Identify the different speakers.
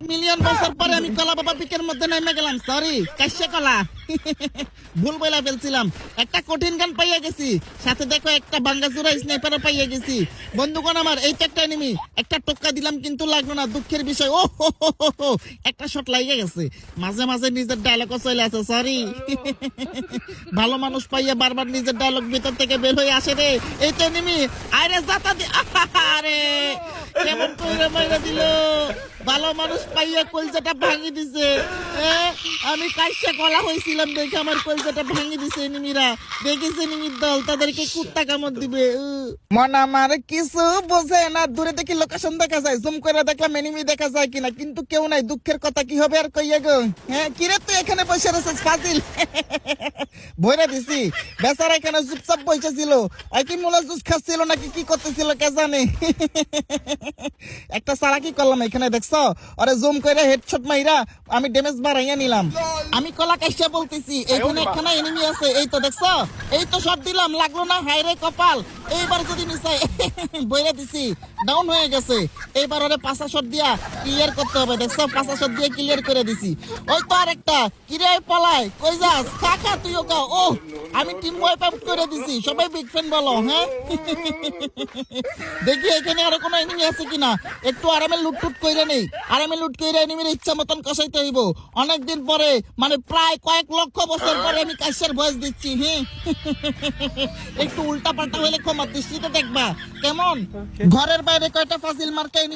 Speaker 1: Million বছর পরে আমি কলা বাবা পিকের মধ্যে নেমে গেলাম সরি কাশ্যা কলা। ভুল বইলা ফেলছিলাম। একটা কঠিন গান পাইয়া গেছি। সাথে দেখো একটা বাঙ্গাচুরা স্নাইপারও পাইয়া গেছি। বন্ধুগণ আমার, এই তো একটা এনিমি একটা টোক্কা দিলাম কিন্তু লাগল না, দুঃখের বিষয়। ও একটা শট লাগিয়ে গেছে। মাঝে মাঝে নিজের ডায়লগও চলে আসে সরি ভালো মানুষ পাইয়া বারবার নিজের ডায়লগ ভিতর থেকে বের হয়ে আসে রে। এই তো এনিমি আরে জাতা দি আরে। কেমন কইরা মাইরা দিল? ভালো মানুষ পাইয়া কলজাটা ভাঙি দিছে। আমি কাইসা কলা হয়েছিলাম দেখে আমার কলজাটা ভাঙি দিছে এনিমিরা দেখেছে এনিমির দল, তাদেরকে কুত্তা কামড় দিবে। মন আমার কিছু বোঝে না। দূরে দেখি লোকেশন দেখা যায়। জুম করে দেখলাম এনিমি দেখা যায় কিনা। কিন্তু কেউ নাই। দুঃখের কথা কি হবে আর কইয়া গো? হ্যাঁ কিরে তুই এখানে বসে রেছিস ফাজিল। বইরা দিছি। বেচারা এখানে চুপচাপ বসে ছিল কি মনে জুস খাচ্ছিল নাকি কি করতেছিল কে জানে? একটা সারা কি করলাম এখানে, দেখছ? আরে জুম করে হেডশট মাইরা আমি ড্যামেজ বাড়াইয়া নিলাম। আমি কলা কাইসা বলতেছি এইখানে একখানা এনিমি আছে, এই তো দেখছ? এই তো শট দিলাম, লাগল না? হাইরে কপাল। এইবার যদি মিসাই বইরা দিছি ডাউন হয়ে গেছে। এইবার ওরে পাঁচা শট দিয়া ক্লিয়ার করতে হবে, দেখছ? পাঁচা শট দিয়ে ক্লিয়ার করে দিছি। ওই তো আরেকটা, কিরে পলায় কই যাস? কাকা তুইও কা ও আমি টিম ওয়াইপ আউট করে দিছি সবাই বিগ ফ্যান বলো হ্যাঁ? দেখি এখানে আরও কোনো এনিমি আছে কিনা। একটু আরামে লুটটুট কইরে নেই আরামে লুট কইরে এনিমির ইচ্ছা মতন কষাইতে হইব। অনেকদিন পরে মানে প্রায় কয়েক লক্ষ বছর পরে আমি কাশের ভয়েস দিচ্ছি হ্যাঁ একটু উল্টা পাল্টা হইলে ক্ষমা দৃষ্টিতে দেখবা। কেমন? ঘরের বাইরে কয়টা ফাজিল মার্কা enemy